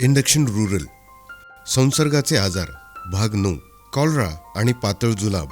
Induction rural. संसर्गाचे आजार भाग नऊ. कॉलरा आणि पातळ जुलाब.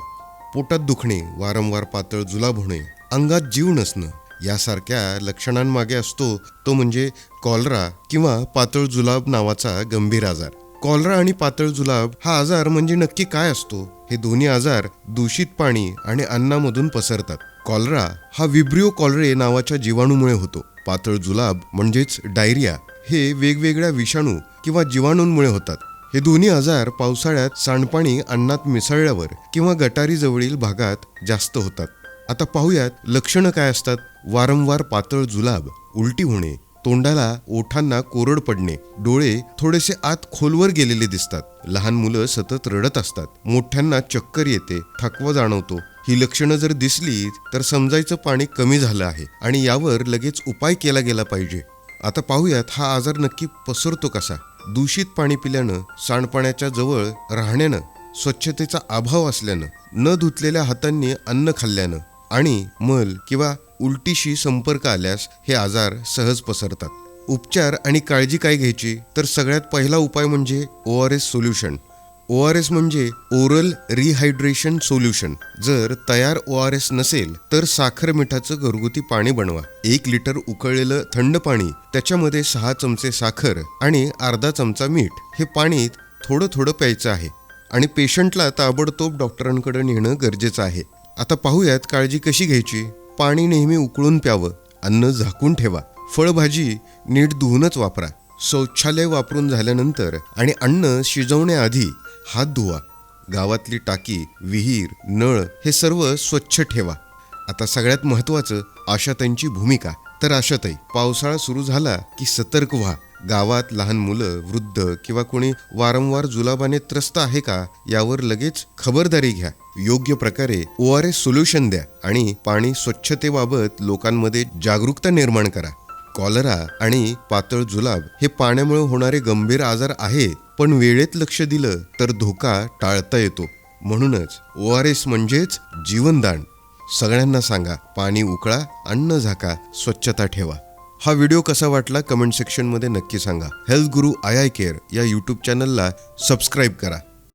पोटात दुखणे वारंवार पातळ जुलाब होणे अंगात जीव नसणं यासारख्या लक्षणांमागे असतो तो म्हणजे कॉलरा किंवा पातळ जुलाब नावाचा गंभीर आजार. कॉलरा आणि पातळ जुलाब हा आजार म्हणजे नक्की काय असतो? हे दोन्ही आजार दूषित पाणी आणि अन्नामधून पसरतात. कॉलरा हा विब्रिओ कॉलरे नावाच्या जीवाणूमुळे होतो. पातळ जुलाब म्हणजेच डायरिया हे वेगवेगळ्या विषाणू किंवा जीवाणूंमुळे होतात. हे दोन्ही आजार पावसाळ्यात सांडपाणी अन्नात मिसळल्यावर किंवा गटारीजवळील भागात जास्त होतात. आता पाहूयात लक्षणं काय असतात. वारंवार पातळ जुलाब उलटी होणे तोंडाला ओठांना कोरड पडणे डोळे थोडेसे आत खोलवर गेलेले दिसतात. लहान मुलं सतत रडत असतात. मोठ्यांना चक्कर येते थकवा जाणवतो. ही लक्षणं जर दिसली तर समजायचं पाणी कमी झालं आहे आणि यावर लगेच उपाय केला गेला पाहिजे. आता पाहूयात हा आजार नक्की पसरतो कसा? दूषित पाणी पिल्यानं सांडपाण्याच्या जवळ राहण्यानं स्वच्छतेचा अभाव असल्यानं न धुतलेल्या हातांनी अन्न खाल्ल्यानं आणि मल किंवा उलटीशी संपर्क आल्यास हे आजार सहज पसरतात. उपचार आणि काळजी काय घ्यायची? तर सगळ्यात पहिला उपाय म्हणजे O R S solution O R S म्हणजे ओरल रिहायड्रेशन सोल्युशन. जर तयार ओ आर एस नसेल तर साखर मिठाचं घरगुती पाणी बनवा. एक लिटर उकळलेलं थंड पाणी त्याच्यामध्ये सहा चमचे साखर आणि अर्धा चमचा मीठ. हे पाणी थोडं थोडं प्यायचं आहे. आणि पेशंटला ताबडतोब डॉक्टरांकडे नेणं गरजेचं आहे. आता पाहूयात काळजी कशी घ्यायची? पाणी नेहमी उकळून प्यावं. अन्न झाकून ठेवा. फळभाजी नीट धुवूनच वापरा. शौचालय वापरून झाल्यानंतर आणि अन्न शिजवण्याआधी हात धुवा गावातली टाकी विहीर नळ हे सर्व स्वच्छ ठेवा. आता सगळ्यात महत्त्वाचं आशाताईंची भूमिका. तर आशाताई पावसाळा सुरू झाला की सतर्क व्हा. गावात लहान मुलं वृद्ध किंवा कोणी वारंवार जुलाबाने त्रस्त आहे का यावर लगेच खबरदारी घ्या. योग्य प्रकारे ओ आर एस सोल्युशन द्या आणि पाणी स्वच्छतेबाबत लोकांमध्ये जागरूकता निर्माण करा. कॉलरा आणि पातळ जुलाब हे पाण्यामुळे होणारे गंभीर आजार आहेत पण वेळेत लक्ष दिलं तर धोका टाळता येतो. म्हणूनच ओ आर एस म्हणजेच जीवनदान. सगळ्यांना सांगा पाणी उकळा अन्न झाका स्वच्छता ठेवा. हा व्हिडिओ कसा वाटला कमेंट सेक्शनमध्ये नक्की सांगा. Health Guru eye eye care या यूट्यूब चॅनलला सबस्क्राईब करा.